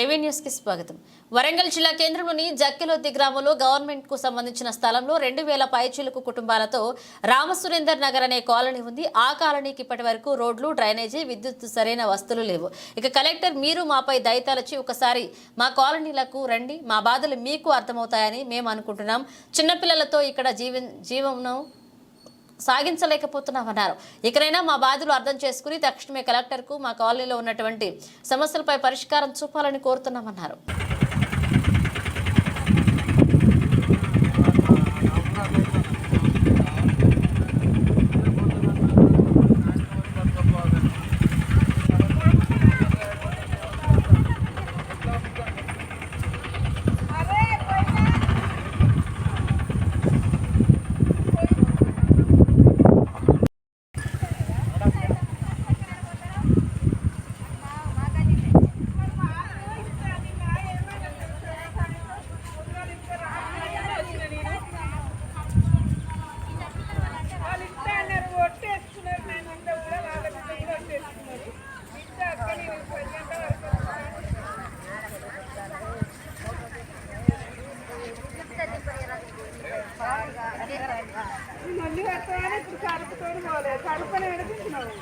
ఏవీ స్వాగతం. వరంగల్ జిల్లా కేంద్రంలోని జక్కిలొద్ది గ్రామంలో గవర్నమెంట్కు సంబంధించిన స్థలంలో రెండు వేల పైచీలకు కుటుంబాలతో రామసురేందర్ నగర్ అనే కాలనీ ఉంది. ఆ కాలనీకి ఇప్పటి వరకు రోడ్లు డ్రైనేజీ విద్యుత్ సరైన వస్తువులు లేవు. ఇక కలెక్టర్ మీరు మాపై దయతలచి ఒకసారి మా కాలనీలకు రండి. మా బాధలు మీకు అర్థమవుతాయని మేము అనుకుంటున్నాం. చిన్నపిల్లలతో ఇక్కడ జీవ జీవనం సాగించలేకపోతున్నామన్నారు. ఇకనైనా మా బాధలు అర్థం చేసుకుని తక్షణమే కలెక్టర్కు మా కాలనీలో ఉన్నటువంటి సమస్యలపై పరిష్కారం చూపాలని కోరుతున్నామన్నారు వాళ్ళు ఇస్తా అన్నారు ఒట్టేసుకున్నారు నేను అంతా కూడా వాళ్ళకి నెయ్యి ఒట్టేసుకున్నారు ఇస్తా అక్కడి పది గంటల వరకు మళ్ళీ వస్తామని ఇప్పుడు కడుపుతో పోలేదు కడుపుని ఎడుతున్నావు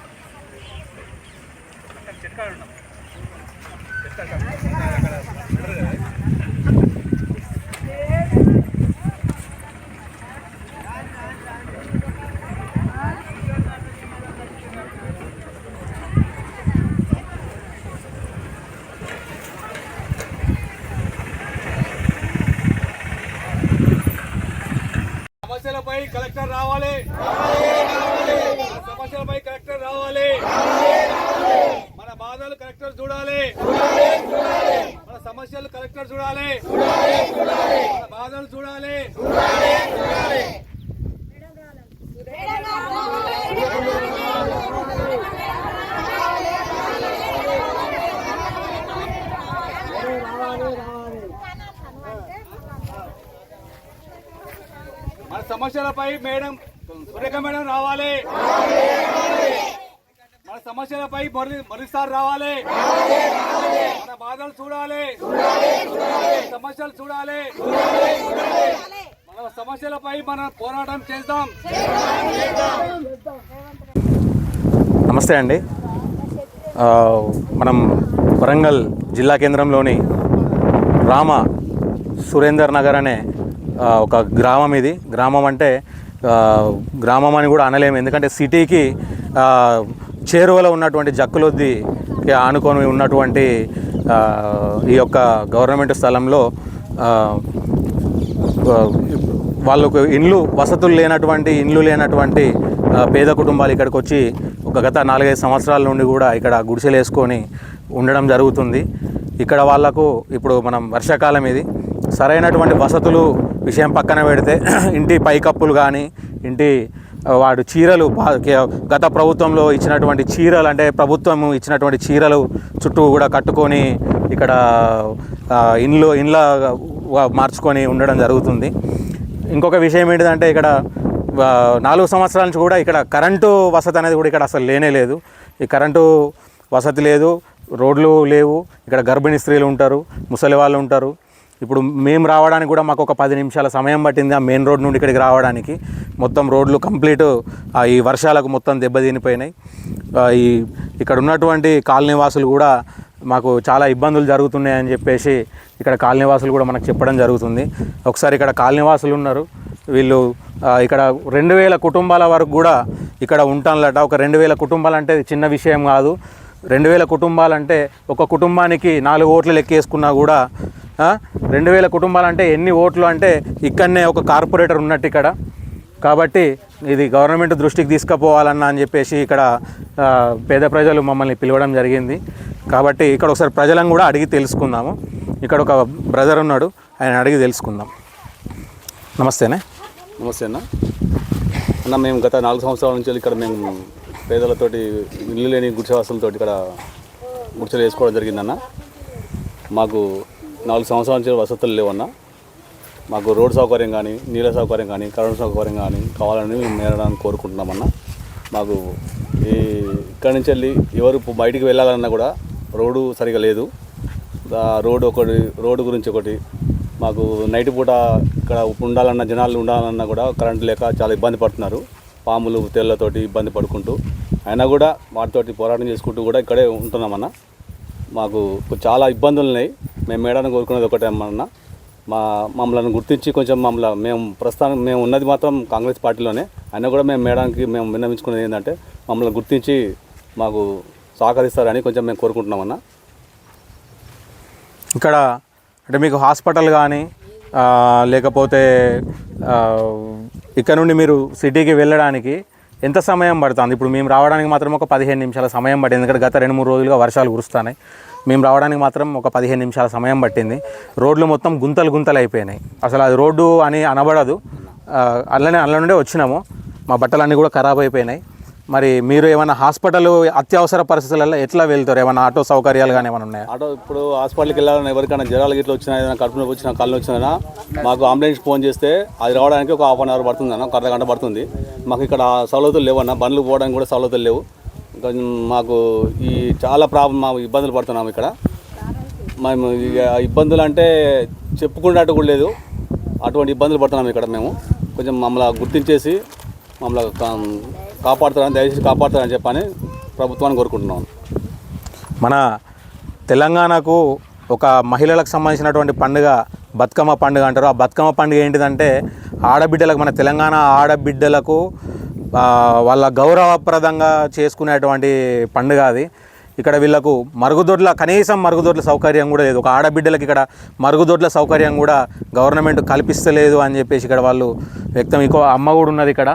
సమస్యలపై కలెక్టర్ రావాలి సమస్యలపై కలెక్టర్ రావాలి మన బాధలు కలెక్టర్ చూడాలి మన సమస్యలు కలెక్టర్ చూడాలి మన బాధలు చూడాలి మన సమస్యలపై మేడం సురేఖ మేడం రావాలి. మన సమస్యలపై మరి మరిసారి రావాలి. మన బాధలు చూడాలి. సమస్యలు చూడాలి. మన సమస్యలపై మనం పోరాటం చేద్దాం. నమస్తే అండి. మనం వరంగల్ జిల్లా కేంద్రంలోని రామ సురేందర్ నగర్ అనే ఒక గ్రామం ఇది. గ్రామం అంటే గ్రామం అని కూడా అనలేము. ఎందుకంటే సిటీకి చేరువలో ఉన్నటువంటి జక్కులొద్ది ఆనుకొని ఉన్నటువంటి ఈ యొక్క గవర్నమెంట్ స్థలంలో వాళ్ళకు ఇండ్లు వసతులు లేనటువంటి ఇండ్లు లేనటువంటి పేద కుటుంబాలు ఇక్కడికి వచ్చి ఒక గత నాలుగైదు సంవత్సరాల నుండి కూడా ఇక్కడ గుడిసెలు వేసుకొని ఉండడం జరుగుతుంది. ఇక్కడ వాళ్ళకు ఇప్పుడు మనం వర్షాకాలం ఇది. సరైనటువంటి వసతులు విషయం పక్కన పెడితే ఇంటి పైకప్పులు కానీ ఇంటి వాడు చీరలు గత ప్రభుత్వంలో ఇచ్చినటువంటి చీరలు అంటే ప్రభుత్వం ఇచ్చినటువంటి చీరలు చుట్టూ కూడా కట్టుకొని ఇక్కడ ఇండ్లు ఇండ్ల మార్చుకొని ఉండడం జరుగుతుంది. ఇంకొక విషయం ఏంటిదంటే ఇక్కడ నాలుగు సంవత్సరాల నుంచి కూడా ఇక్కడ కరెంటు వసతి అనేది కూడా ఇక్కడ అసలు లేనే లేదు. ఈ కరెంటు వసతి లేదు రోడ్లు లేవు ఇక్కడ గర్భిణీ స్త్రీలు ఉంటారు ముసలి వాళ్ళు ఉంటారు. ఇప్పుడు మేము రావడానికి కూడా మాకు ఒక పది నిమిషాల సమయం పట్టింది ఆ మెయిన్ రోడ్ నుండి ఇక్కడికి రావడానికి. మొత్తం రోడ్లు కంప్లీట్ ఈ వర్షాలకు మొత్తం దెబ్బతినిపోయినాయి ఈ ఇక్కడ ఉన్నటువంటి కాలనీ వాసులు కూడా మాకు చాలా ఇబ్బందులు జరుగుతున్నాయని చెప్పేసి ఇక్కడ కాలనీవాసులు కూడా మనకు చెప్పడం జరుగుతుంది. ఒకసారి ఇక్కడ కాలనీవాసులు ఉన్నారు. వీళ్ళు ఇక్కడ రెండు వేల కుటుంబాల వరకు కూడా ఇక్కడ ఉంటానులట. ఒక రెండు వేల కుటుంబాలు అంటే చిన్న విషయం కాదు. రెండు వేల కుటుంబాలంటే ఒక కుటుంబానికి నాలుగు ఓట్లు లెక్కేసుకున్నా కూడా రెండు వేల కుటుంబాలంటే ఎన్ని ఓట్లు అంటే ఇక్కడనే ఒక కార్పొరేటర్ ఉన్నట్టు ఇక్కడ. కాబట్టి ఇది గవర్నమెంట్ దృష్టికి తీసుకుపోవాలన్నా అని చెప్పేసి ఇక్కడ పేద ప్రజలు మమ్మల్ని పిలవడం జరిగింది. కాబట్టి ఇక్కడ ఒకసారి ప్రజలను కూడా అడిగి తెలుసుకుందాము. ఇక్కడ ఒక బ్రదర్ ఉన్నాడు ఆయన అడిగి తెలుసుకుందాం. నమస్తేనే. నమస్తే అన్న. అన్న మేము గత నాలుగు సంవత్సరాల నుంచి ఇక్కడ మేము పేదలతోటి ఇల్లు లేని గుడిసెవాసులతో ఇక్కడ గుడిసెలు వేసుకోవడం జరిగిందన్న. మాకు నాలుగు సంవత్సరాల నుంచి వసతులు లేవన్నా మాకు రోడ్ సౌకర్యం కానీ నీళ్ళ సౌకర్యం కానీ కరెంట్ సౌకర్యం కానీ కావాలని మేము మేరడానికి కోరుకుంటున్నామన్నా. మాకు ఈ ఇక్కడి నుంచి వెళ్ళి ఎవరు బయటికి వెళ్ళాలన్నా కూడా రోడ్డు సరిగా లేదు. రోడ్డు ఒకటి రోడ్డు గురించి ఒకటి మాకు నైట్ పూట ఇక్కడ ఉండాలన్న జనాలు ఉండాలన్నా కూడా కరెంట్ లేక చాలా ఇబ్బంది పడుతున్నారు. పాములు తెల్లతోటి ఇబ్బంది పడుకుంటూ. అయినా కూడా వాటితోటి పోరాటం చేసుకుంటూ కూడా ఇక్కడే ఉంటున్నామన్న. మాకు చాలా ఇబ్బందులు ఉన్నాయి మేము మేడాన్ని కోరుకునేది ఒకటే అమ్మన్న మా మమ్మల్ని గుర్తించి కొంచెం మమ్మల్ని మేము ప్రస్తుతానికి మేము ఉన్నది మాత్రం కాంగ్రెస్ పార్టీలోనే. అయినా కూడా మేము మేడానికి మేము విన్నవించుకునేది ఏంటంటే మమ్మల్ని గుర్తించి మాకు సహకరిస్తారని కొంచెం మేము కోరుకుంటున్నామన్న ఇక్కడ అంటే మీకు హాస్పిటల్ కానీ లేకపోతే ఇక్కడ నుండి మీరు సిటీకి వెళ్ళడానికి ఎంత సమయం పడుతుంది? ఇప్పుడు మేము రావడానికి మాత్రం ఒక పదిహేను నిమిషాల సమయం పట్టింది. ఎందుకంటే గత రెండు మూడు రోజులుగా వర్షాలు కురుస్తున్నాయి. మేము రావడానికి మాత్రం ఒక పదిహేను నిమిషాల సమయం పట్టింది. రోడ్లు మొత్తం గుంతలు గుంతలు అయిపోయినాయి. అసలు అది రోడ్డు అని అనబడదు. అల్లనే అల్ల నుండే వచ్చినాము. మా బట్టలన్నీ కూడా ఖరాబ్ అయిపోయినాయి. మరి మీరు ఏమైనా హాస్పిటల్ అత్యవసర పరిస్థితులలో ఎట్లా వెళ్తారు? ఏమైనా ఆటో సౌకర్యాలు కానీ ఏమైనా ఉన్నాయా? ఆటో ఇప్పుడు హాస్పిటల్కి వెళ్ళాలన్నా ఎవరికైనా జ్వరాలు గిట్ల వచ్చినా ఏదైనా కడుపు నొప్పి వచ్చినా కళ్ళు వచ్చినా మాకు అంబులెన్స్ ఫోన్ చేస్తే అది రావడానికి ఒక హాఫ్ అన్ అవర్ పడుతుంది అన్న ఒక అర్ధ గంట పడుతుంది. మాకు ఇక్కడ సౌలతులు లేవన్నా బండ్లు పోవడానికి కూడా సౌలతులు లేవు. కొంచెం మాకు ఈ చాలా ప్రాబ్లం మాకు ఇబ్బందులు పడుతున్నాం ఇక్కడ. మేము ఇబ్బందులు అంటే చెప్పుకున్నట్టు కూడా లేదు. అటువంటి ఇబ్బందులు పడుతున్నాం ఇక్కడ మేము. కొంచెం మమ్మల్ని గుర్తించేసి మమ్మల్ని కాపాడుతారని దయచేసి కాపాడుతారని చెప్పని ప్రభుత్వాన్ని కోరుకుంటున్నాం. మన తెలంగాణకు ఒక మహిళలకు సంబంధించినటువంటి పండుగ బతుకమ్మ పండుగ అంటారు. ఆ బతుకమ్మ పండుగ ఏంటిదంటే ఆడబిడ్డలకు మన తెలంగాణ ఆడబిడ్డలకు వాళ్ళ గౌరవప్రదంగా చేసుకునేటువంటి పండుగ అది. ఇక్కడ వీళ్ళకు మరుగుదొడ్ల కనీసం మరుగుదొడ్ల సౌకర్యం కూడా లేదు. ఒక ఆడబిడ్డలకు ఇక్కడ మరుగుదొడ్ల సౌకర్యం కూడా గవర్నమెంట్ కల్పిస్తలేదు అని చెప్పేసి ఇక్కడ వాళ్ళు వ్యక్తం. ఇంకో అమ్మ కూడా ఉన్నది ఇక్కడ.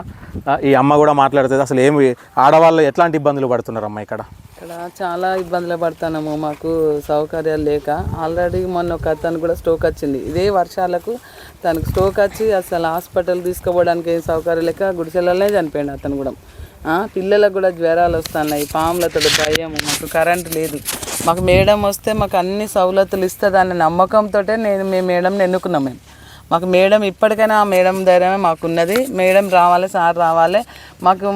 ఈ అమ్మ కూడా మాట్లాడుతుంది. అసలు ఏమి ఆడవాళ్ళు ఎట్లాంటి ఇబ్బందులు పడుతున్నారు అమ్మ ఇక్కడ? ఇక్కడ చాలా ఇబ్బందులు పడుతున్నాము మాకు సౌకర్యాలు లేక. ఆల్రెడీ మొన్న ఒక అతను కూడా స్ట్రోక్ వచ్చింది. ఇదే వర్షాలకు తనకు స్ట్రోక్ వచ్చి అసలు హాస్పిటల్ తీసుకోవడానికి ఏం సౌకర్యం లేక గుడిసెలలోనే చనిపోయింది అతను కూడా. పిల్లలకు కూడా జ్వరాలు వస్తున్నాయి పాములతో భయం మాకు కరెంట్ లేదు. మాకు మేడం వస్తే మాకు అన్ని సౌలతులు ఇస్తుందన్న నమ్మకంతో నేను మేము మేడంని ఎన్నుకున్నాం మేము. మాకు మేడం ఇప్పటికైనా ఆ మేడం ధైర్యమే మాకున్నది. మేడం రావాలి సార్ రావాలి. మాకు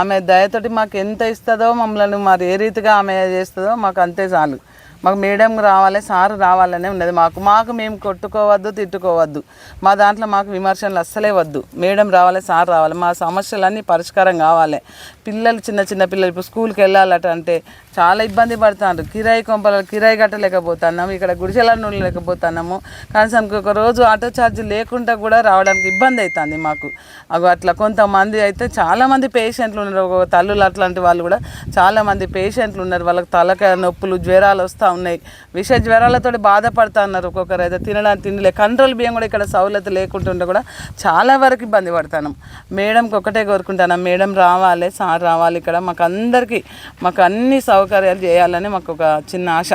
ఆమె దయతోటి మాకు ఎంత ఇస్తుందో మమ్మల్ని మరి ఏ రీతిగా ఆమె చేస్తుందో మాకు అంతే చాలు. మాకు మేడం రావాలి సార్ రావాలనే ఉన్నది మాకు. మాకు మేము కొట్టుకోవద్దు తిట్టుకోవద్దు. మా దాంట్లో మాకు విమర్శలు అస్సలే వద్దు. మేడం రావాలి సార్ రావాలి. మా సమస్యలన్నీ పరిష్కారం కావాలి. పిల్లలు చిన్న చిన్న పిల్లలు ఇప్పుడు స్కూల్కి వెళ్ళాలట అంటే చాలా ఇబ్బంది పడుతున్నారు కిరాయి కొంపలు కిరాయి కట్టలేకపోతున్నాము. ఇక్కడ గుడిసెల నూనె లేకపోతున్నాము. కనీసం ఒక రోజు ఆటో ఛార్జ్ లేకుండా కూడా రావడానికి ఇబ్బంది అవుతుంది మాకు. అగో అట్లా కొంతమంది అయితే చాలామంది పేషెంట్లు ఉన్నారు. తల్లులు అట్లాంటి వాళ్ళు కూడా చాలామంది పేషెంట్లు ఉన్నారు. వాళ్ళకి తలక నొప్పులు జ్వరాలు వస్తూ ఉన్నాయి. విష జ్వరాలతో బాధపడుతున్నారు ఒక్కొక్కరు. అయితే తినడానికి తిండి లే కంట్రోల్ బియ్యం కూడా ఇక్కడ సౌలత లేకుంటుంటే కూడా చాలా వరకు ఇబ్బంది పడుతున్నాం మేడంకి ఒకటే కోరుకుంటున్నాం మేడం రావాలి సార్ రావాలి ఇక్కడ. మాకు అందరికీ మాకు అన్ని సౌకర్యాలు చేయాలని మాకు ఒక చిన్న ఆశ.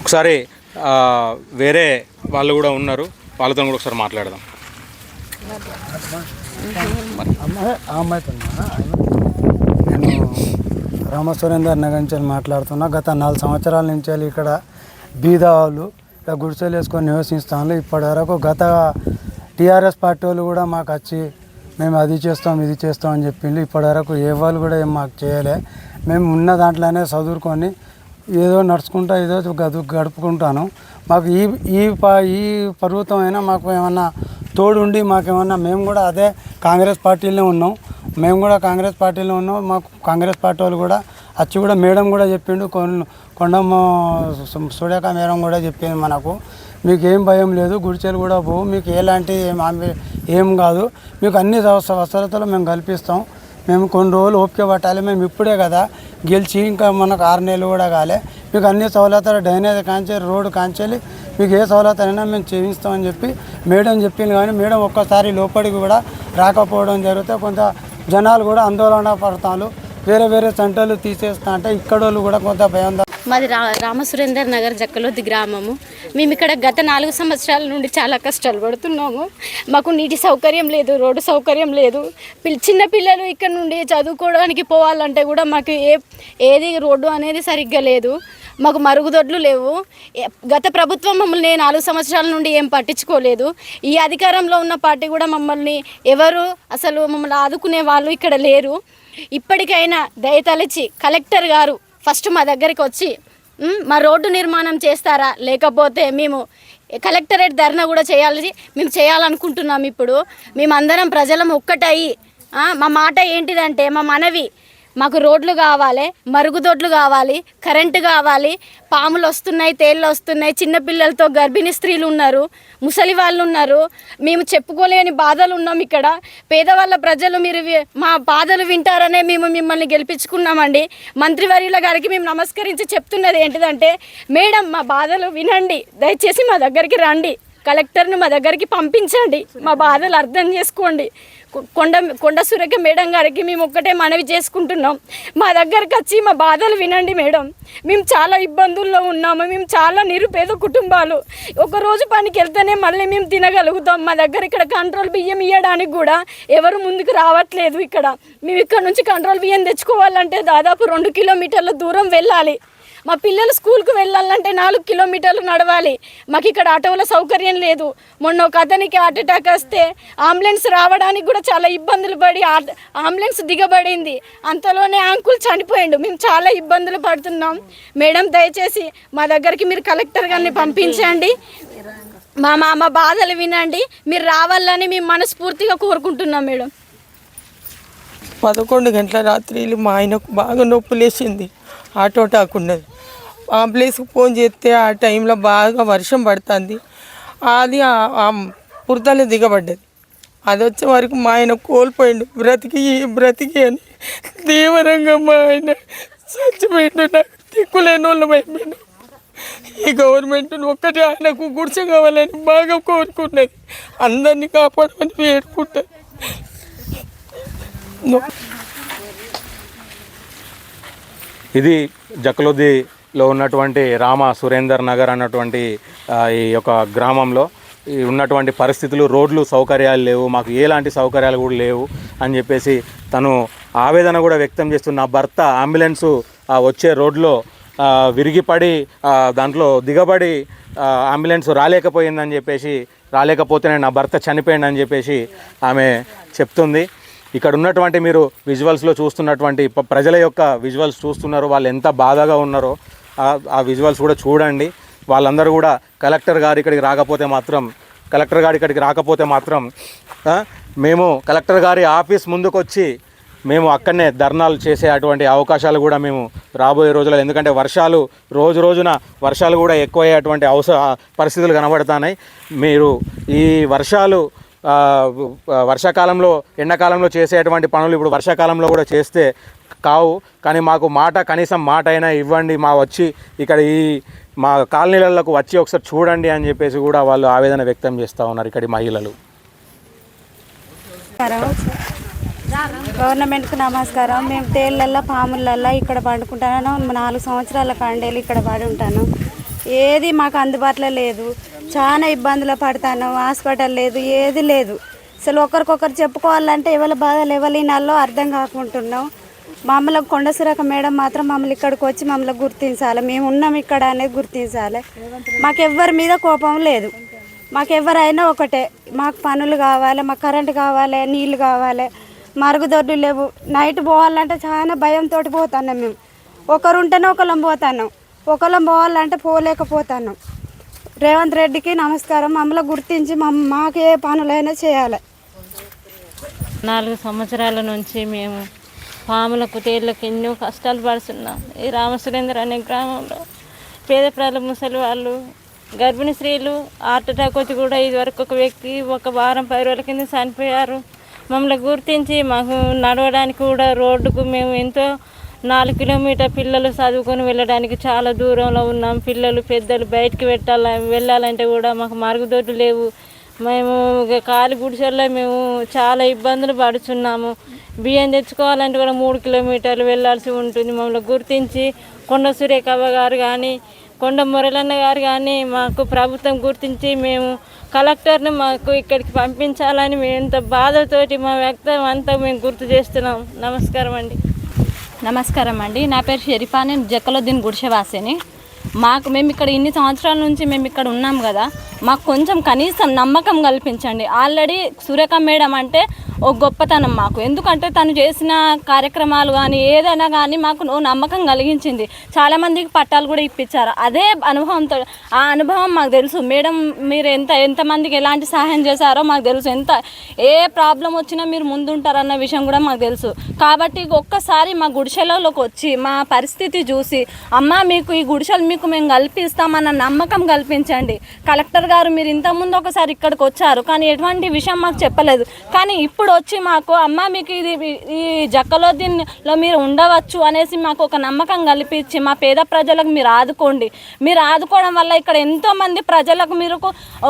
ఒకసారి ఆ, వేరే వాళ్ళు కూడా ఉన్నారు. వాళ్ళతో కూడా ఒకసారి మాట్లాడదాం. రామసురేందర్ సురేందర్ నుంచి మాట్లాడుతున్నా. గత నాలుగు సంవత్సరాల నుంచి వెళ్ళి ఇక్కడ బీద వాళ్ళు ఇలా గుడిసెలు వేసుకొని నివసిస్తాను ఇప్పటి వరకు గత టీఆర్ఎస్ పార్టీ వాళ్ళు కూడా మాకు వచ్చి మేము అది చేస్తాం ఇది చేస్తాం అని చెప్పిండు ఇప్పటి వరకు ఏ వాళ్ళు కూడా ఏం మాకు చేయలే. మేము ఉన్న దాంట్లోనే చదువుకొని ఏదో నడుచుకుంటా ఏదో గదు గడుపుకుంటాను. మాకు ఈ ఈ ప ఈ ప్రభుత్వం అయినా మాకు ఏమన్నా తోడుండి మాకేమన్నా మేము కూడా అదే కాంగ్రెస్ పార్టీలోనే ఉన్నాం. మేము కూడా కాంగ్రెస్ పార్టీలో ఉన్నాం. మాకు కాంగ్రెస్ పార్టీ వాళ్ళు కూడా వచ్చి కూడా మేడం కూడా చెప్పిండు కొన్ కొండమ్మ సూర్యక మేడం కూడా చెప్పింది మనకు. మీకు ఏం భయం లేదు గుడిచెలు కూడా పోవు. మీకు ఎలాంటి ఏం కాదు. మీకు అన్ని వసతులు అవసరతలు మేము కల్పిస్తాం. మేము కొన్ని రోజులు ఓపిక పట్టాలి. మేము ఇప్పుడే కదా గెలిచి ఇంకా మనకు ఆరు నెలలు కూడా కాలే. మీకు అన్ని సౌలతలు డ్రైనేజ్ కాంచాలి రోడ్డు కాంచేలి మీకు ఏ సౌలత అయినా మేము చేయిస్తామని చెప్పి మేడం చెప్పింది. కానీ మేడం ఒక్కసారి లోపలికి కూడా రాకపోవడం జరిగితే కొంత జనాలు కూడా ఆందోళన పడతారు వేరే వేరే సెంటర్లు తీసేస్తా అంటే ఇక్కడ వాళ్ళు కూడా కొంత భయం మాది రా రామసురేందర్ నగర్ జక్కలోది గ్రామము. మేము ఇక్కడ గత నాలుగు సంవత్సరాల నుండి చాలా కష్టాలు పడుతున్నాము. మాకు నీటి సౌకర్యం లేదు రోడ్డు సౌకర్యం లేదు. పిల్ చిన్న పిల్లలు ఇక్కడ నుండి చదువుకోవడానికి పోవాలంటే కూడా మాకు ఏ ఏది రోడ్డు అనేది సరిగ్గా లేదు. మాకు మరుగుదొడ్లు లేవు. గత ప్రభుత్వం మమ్మల్ని నాలుగు సంవత్సరాల నుండి ఏం పట్టించుకోలేదు. ఈ అధికారంలో ఉన్న పార్టీ కూడా మమ్మల్ని ఎవరు అసలు మమ్మల్ని ఆదుకునే వాళ్ళు ఇక్కడ లేరు. ఇప్పటికైనా దయతలచి కలెక్టర్ గారు ఫస్ట్ మా దగ్గరికి వచ్చి మా రోడ్డు నిర్మాణం చేస్తారా? లేకపోతే మేము కలెక్టరేట్ ధర్నా కూడా చేయాలి మేము చేయాలనుకుంటున్నాం ఇప్పుడు. మేమందరం ప్రజలం ఒక్కటయ్యి. మా మాట ఏంటిదంటే మా మనవి మాకు రోడ్లు కావాలి మరుగుదొడ్లు కావాలి కరెంటు కావాలి పాములు వస్తున్నాయి తేళ్ళు వస్తున్నాయి చిన్నపిల్లలతో గర్భిణీ స్త్రీలు ఉన్నారు ముసలి వాళ్ళు ఉన్నారు. మేము చెప్పుకోలేని బాధలు ఉన్నాం ఇక్కడ. పేదవాళ్ళ ప్రజలు మీరు మా బాధలు వింటారనే మేము మిమ్మల్ని గెలిపించుకున్నామండి. మంత్రివర్యుల గారికి మేము నమస్కరించి చెప్తున్నది ఏంటిదంటే మేడం మా బాధలు వినండి. దయచేసి మా దగ్గరికి రండి. కలెక్టర్ని మా దగ్గరికి పంపించండి. మా బాధలు అర్థం చేసుకోండి. కొండ కొండ సురేఖ మేడం గారికి మేము ఒక్కటే మనవి చేసుకుంటున్నాం. మా దగ్గరకు వచ్చి మా బాధలు వినండి మేడం. మేము చాలా ఇబ్బందుల్లో ఉన్నాము. మేము చాలా నిరుపేద కుటుంబాలు. ఒక రోజు పనికి వెళ్తేనే మళ్ళీ మేము తినగలుగుతాం. మా దగ్గర ఇక్కడ కంట్రోల్ బియ్యం ఇవ్వడానికి కూడా ఎవరు ముందుకు రావట్లేదు ఇక్కడ. మేము ఇక్కడ నుంచి కంట్రోల్ బియ్యం తెచ్చుకోవాలంటే దాదాపు రెండు కిలోమీటర్ల దూరం వెళ్ళాలి. మా పిల్లలు స్కూల్కి వెళ్ళాలంటే నాలుగు కిలోమీటర్లు నడవాలి. మాకు ఇక్కడ ఆటోల సౌకర్యం లేదు. మొన్న ఒక అతనికి హార్ట్ అటాక్ వస్తే అంబులెన్స్ రావడానికి కూడా చాలా ఇబ్బందులు పడి అంబులెన్స్ దిగబడింది. అంతలోనే అంకుల్ చనిపోయిండు. మేము చాలా ఇబ్బందులు పడుతున్నాం. మేడం దయచేసి మా దగ్గరికి మీరు కలెక్టర్ గారిని పంపించండి. మా మామ బాధలు వినండి. మీరు రావాలని మేము మనస్ఫూర్తిగా కోరుకుంటున్నాం మేడం. పదకొండు గంటల రాత్రిలు మా ఆయనకు బాగా నొప్పి లేచింది ఆటో టాక్ అంబులెన్స్కి ఫోన్ చేస్తే ఆ టైంలో బాగా వర్షం పడుతుంది. అది ఆ- ఆ పురతలో దిగబడ్డది. అది వచ్చే వరకు మా ఆయన కోల్పోయిండు. బ్రతికి బ్రతికి అని తీవ్రంగా మా ఆయన చచ్చిపోయిండు. నాకు దిక్కులేని వాళ్ళు అయిపోయిండు ఈ గవర్నమెంట్ ఒక్కటి ఆయనకు గుడిసె కావాలని బాగా కోరుకున్నది. అందరినీ కాపాడమని వేడుకుంటుంది. ఇది లో ఉన్నటువంటి రామ సురేందర్ నగర్ అన్నటువంటి ఈ యొక్క గ్రామంలో ఈ ఉన్నటువంటి పరిస్థితులు రోడ్లు సౌకర్యాలు లేవు మాకు ఎలాంటి సౌకర్యాలు కూడా లేవు అని చెప్పేసి తను ఆవేదన కూడా వ్యక్తం చేస్తున్న భర్త అంబులెన్సు వచ్చే రోడ్లో విరిగిపడి దాంట్లో దిగబడి అంబులెన్స్ రాలేకపోయిందని చెప్పేసి రాలేకపోతేనే నా భర్త చనిపోయిందని చెప్పేసి ఆమె చెప్తుంది. ఇక్కడ ఉన్నటువంటి మీరు విజువల్స్లో చూస్తున్నటువంటి ప్రజల యొక్క విజువల్స్ చూస్తున్నారు వాళ్ళు ఎంత బాధగా ఉన్నారో ఆ- విజువల్స్ కూడా చూడండి. వాళ్ళందరూ కూడా కలెక్టర్ గారు ఇక్కడికి రాకపోతే మాత్రం కలెక్టర్ గారు ఇక్కడికి రాకపోతే మాత్రం మేము కలెక్టర్ గారి ఆఫీస్ ముందుకు వచ్చి మేము అక్కడనే ధర్నాలు చేసే అటువంటి అవకాశాలు కూడా మేము రాబోయే రోజుల్లో ఎందుకంటే వర్షాలు రోజు రోజున వర్షాలు కూడా ఎక్కువయ్యేటువంటి అవస పరిస్థితులు కనబడుతున్నాయి. మీరు ఈ వర్షాలు వర్షాకాలంలో ఎండాకాలంలో చేసేటువంటి పనులు ఇప్పుడు వర్షాకాలంలో కూడా చేస్తే కావు కానీ మాకు మాట కనీసం మాట అయినా ఇవ్వండి మా వచ్చి ఇక్కడ ఈ మా కాలనీలకు వచ్చి ఒకసారి చూడండి అని చెప్పేసి కూడా వాళ్ళు ఆవేదన వ్యక్తం చేస్తూ ఉన్నారు ఇక్కడి మహిళలు. గవర్నమెంట్కి నమస్కారం. మేము తేళ్ళల్లో పాములల్లో ఇక్కడ పండుకుంటాను. నాలుగు సంవత్సరాల కాండేలు ఇక్కడ పడి ఉంటాను. ఏది మాకు అందుబాటులో లేదు. చాలా ఇబ్బందులు పడతాను. హాస్పిటల్ లేదు ఏది లేదు. అసలు ఒకరికొకరు చెప్పుకోవాలంటే ఎవరి బాధలు ఎవరి నాలో అర్థం కాకుంటున్నాం. మమ్మల్ని కొండసురక మేడం మాత్రం మమ్మల్ని ఇక్కడికి వచ్చి మమ్మల్ని గుర్తించాలి. మేము ఉన్నాం ఇక్కడ అనేది గుర్తించాలి. మాకెవ్వరి మీద కోపం లేదు. మాకెవరైనా ఒకటే మాకు పనులు కావాలి మాకు కరెంటు కావాలి నీళ్ళు కావాలి మరుగుదొడ్లు లేవు. నైట్ పోవాలంటే చాలా భయంతో పోతున్నాం మేము. ఒకరు ఉంటేనే ఒకళ్ళం పోతున్నాం. ఒకళ్ళం పోవాలంటే పోలేకపోతున్నాం. రేవంత్ రెడ్డికి నమస్కారం. మమ్మల్ని గుర్తించి మమ్మ మాకు ఏ పనులైనా చేయాలి. నాలుగు సంవత్సరాల నుంచి మేము పాములకు తేళ్ళకు ఎన్నో కష్టాలు పడుతున్నాం. ఈ రామసురేంద్ర అనే గ్రామంలో పేద ప్రజలు ముసలి వాళ్ళు గర్భిణీ స్త్రీలు హార్ట్ అటాక్ వచ్చి కూడా ఇదివరకు ఒక వ్యక్తి ఒక వారం పది రోజుల కింద చనిపోయారు. మమ్మల్ని గుర్తించి మాకు నడవడానికి కూడా రోడ్డుకు మేము ఎంతో నాలుగు కిలోమీటర్ పిల్లలు చదువుకొని వెళ్ళడానికి చాలా దూరంలో ఉన్నాం. పిల్లలు పెద్దలు బయటికి పెట్టాల వెళ్ళాలంటే కూడా మాకు మరుగుదొడ్లు లేవు. మేము కాలి గుడిసెల్లో మేము చాలా ఇబ్బందులు పడుచున్నాము. బియ్యం తెచ్చుకోవాలంటే కూడా మూడు కిలోమీటర్లు వెళ్ళాల్సి ఉంటుంది మమ్మల్ని గుర్తించి. కొండ సూర్యకవ్వ గారు కానీ కొండ మురళన్న గారు కానీ మాకు ప్రభుత్వం గుర్తించి మేము కలెక్టర్ని మాకు ఇక్కడికి పంపించాలని మేము ఎంత బాధతోటి మా వ్యక్తం అంతా మేము గుర్తు చేస్తున్నాం. నమస్కారం అండి. నమస్కారం అండి. నా పేరు షరీఫా నేను జక్కలోద్దీన్ గుడిసెవాసిని. మాకు మేము ఇక్కడ ఇన్ని సంవత్సరాల నుంచి మేము ఇక్కడ ఉన్నాం కదా. మాకు కొంచెం కనీసం నమ్మకం కల్పించండి. ఆల్రెడీ సురేఖ మేడం అంటే ఒక గొప్పతనం మాకు. ఎందుకంటే తను చేసిన కార్యక్రమాలు కానీ ఏదైనా కానీ మాకు నమ్మకం కలిగించింది. చాలామందికి పట్టాలు కూడా ఇప్పించారు. అదే అనుభవంతో ఆ అనుభవం మాకు తెలుసు. మేడం మీరు ఎంత ఎంతమందికి ఎలాంటి సహాయం చేశారో మాకు తెలుసు. ఎంత ఏ ప్రాబ్లం వచ్చినా మీరు ముందుంటారన్న విషయం కూడా మాకు తెలుసు. కాబట్టి ఒక్కసారి మా గుడిసెలలోకి వచ్చి మా పరిస్థితి చూసి అమ్మ మీకు ఈ గుడిసెలు మీకు మేము కల్పిస్తామన్న నమ్మకం కల్పించండి. కలెక్టర్ గారు మీరు ఇంతకుముందు ఒకసారి ఇక్కడికి వచ్చారు కానీ ఎటువంటి విషయం మాకు చెప్పలేదు. కానీ ఇప్పుడు వచ్చి మాకు అమ్మ మీకు ఇది ఈ జక్కలోద్దీన్లో మీరు ఉండవచ్చు అనేసి మాకు ఒక నమ్మకం కల్పించి మా పేద ప్రజలకు మీరు ఆదుకోండి. మీరు ఆదుకోవడం వల్ల ఇక్కడ ఎంతోమంది ప్రజలకు మీరు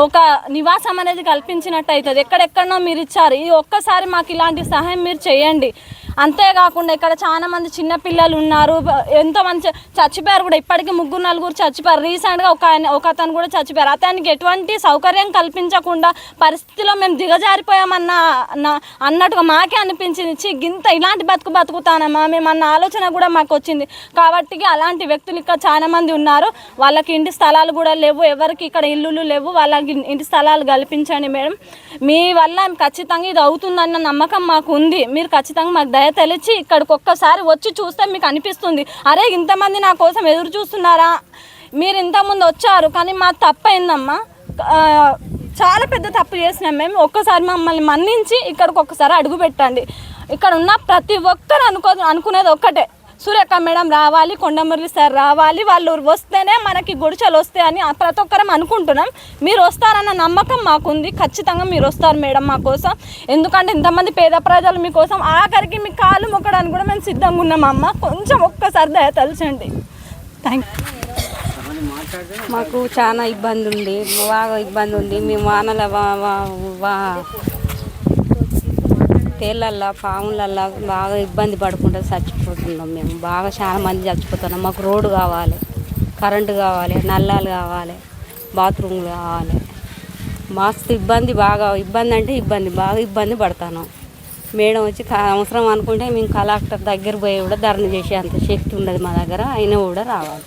ఒక నివాసం అనేది కల్పించినట్టు అవుతుంది. ఎక్కడెక్కడనో మీరు ఇచ్చారు. ఈ ఒక్కసారి మాకు ఇలాంటి సహాయం మీరు చేయండి. అంతేకాకుండా ఇక్కడ చాలా మంది చిన్న పిల్లలు ఉన్నారు. ఎంతో మంది చచ్చిపోయారు కూడా. ఇప్పటికీ ముగ్గురు నలుగురు చచ్చిపోయారు. రీసెంట్గా ఒక ఆయన ఒక అతను కూడా చచ్చిపోయారు. అతనికి ఎటువంటి సౌకర్యం కల్పించకుండా పరిస్థితిలో మేము దిగజారిపోయామన్న అన్న- అన్నట్టుగా మాకే అనిపించింది. చి గింత ఇలాంటి బతుకు బతుకుతానమ్మా. మేము అన్న ఆలోచన కూడా మాకు వచ్చింది. కాబట్టి అలాంటి వ్యక్తులు ఇక్కడ చాలా మంది ఉన్నారు. వాళ్ళకి ఇంటి స్థలాలు కూడా లేవు. ఎవరికి ఇక్కడ ఇల్లులు లేవు. వాళ్ళకి ఇంటి స్థలాలు కల్పించండి మేడం. మీ వల్ల ఖచ్చితంగా ఇది అవుతుందన్న నమ్మకం మాకు ఉంది. మీరు ఖచ్చితంగా మాకు దయ తెలిచి ఇక్కడికి ఒక్కసారి వచ్చి చూస్తే మీకు అనిపిస్తుంది. అరే ఇంతమంది నా కోసం ఎదురు చూస్తున్నారా? మీరు ఇంతకుముందు వచ్చారు కానీ మా తప్పు అయిందమ్మా చాలా పెద్ద తప్పు చేసినాం మేము. ఒక్కసారి మమ్మల్ని మన్నించి ఇక్కడికి ఒక్కసారి అడుగు పెట్టండి ఇక్కడ ఉన్న ప్రతి ఒక్కరు అనుకో అనుకునేది ఒక్కటే. సురేఖ మేడం రావాలి కొండమురళి సార్ రావాలి వాళ్ళు వస్తేనే మనకి గుడిచలు వస్తాయని ప్రతి ఒక్కరం అనుకుంటున్నాం. మీరు వస్తారన్న నమ్మకం మాకుంది. ఖచ్చితంగా మీరు వస్తారు మేడం మా కోసం. ఎందుకంటే ఇంతమంది పేద ప్రజలు మీకోసం ఆఖరికి మీ కాలు మొక్కడానికి కూడా మేము సిద్ధంగా ఉన్నాం అమ్మ. కొంచెం ఒక్కసారి దయ తలచండి. థ్యాంక్ మాకు చాలా ఇబ్బంది ఉంది. బాగా ఇబ్బంది ఉంది. మేము వానల వా- వా- తేళ్ళల్లో పాములల్లో బాగా ఇబ్బంది పడుకుంటూ చచ్చిపోతున్నాం మేము. బాగా చాలా మంది చచ్చిపోతున్నాం. మాకు రోడ్డు కావాలి కరెంటు కావాలి నల్లాలు కావాలి బాత్రూమ్లు కావాలి. మస్తు ఇబ్బంది బాగా ఇబ్బంది అంటే ఇబ్బంది బాగా ఇబ్బంది పడతాను మేడం వచ్చి అవసరం అనుకుంటే మేము కలెక్టర్ దగ్గర పోయి కూడా ధర్నా చేసే అంత శక్తి ఉండదు మా దగ్గర అయినా కూడా రావాలి.